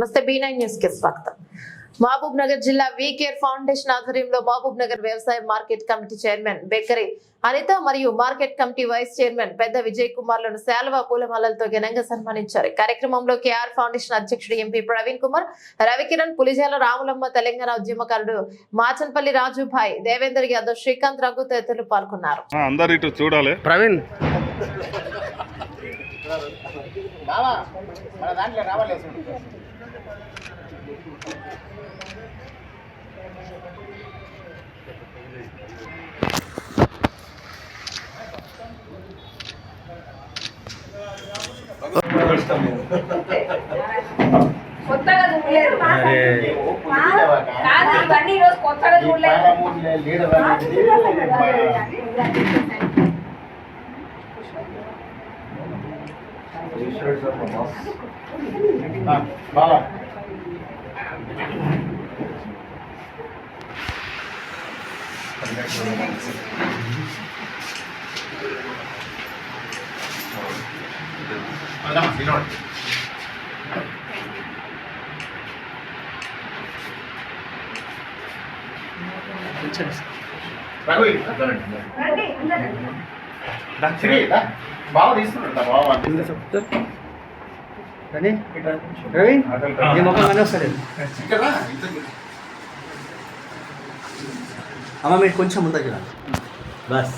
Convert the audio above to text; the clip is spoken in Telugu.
నమస్తే బీ నైన్ న్యూస్కి స్వాగతం. మహబూబ్ నగర్ జిల్లా వీకేర్ ఫౌండేషన్ ఆధ్వర్యంలో మహబూబ్ నగర్ వ్యవసాయ market committee chairman Bekkari Anitha మరియు మార్కెట్ కమిటీ వైస్ చైర్మన్ పెద్ద విజయ్ కుమార్లను శాలువా పూలమాలలతో ఘనంగా సన్మానించారు. కార్యక్రమంలో కేఆర్ ఫౌండేషన్ అధ్యక్షుడు ఎంపీ ప్రవీణ్ కుమార్ రవికిరణ్ పులిజాల రాములమ్మ తెలంగాణ ఉద్యమకారుడు మాచన్పల్లి రాజుభాయ్ దేవేందర్ యాదవ్ శ్రీకాంత్ రఘు తదితరులు పాల్గొన్నారు. ఆ, అందరు ఇటు చూడాలి. ప్రవీణ్ కొత్తగా చూడలేదు. అరే. కాదు ఇవన్నీ ఈరోజు కొత్తగా చూడలేదు. These shirts are from us. Ah, Bala. Ah, nah, you know it. Right, wait. Ready Praveen నీ ముఖం కానీ వస్తుంది అమ్మ మీరు కొంచెం ముందకి రా. బస్.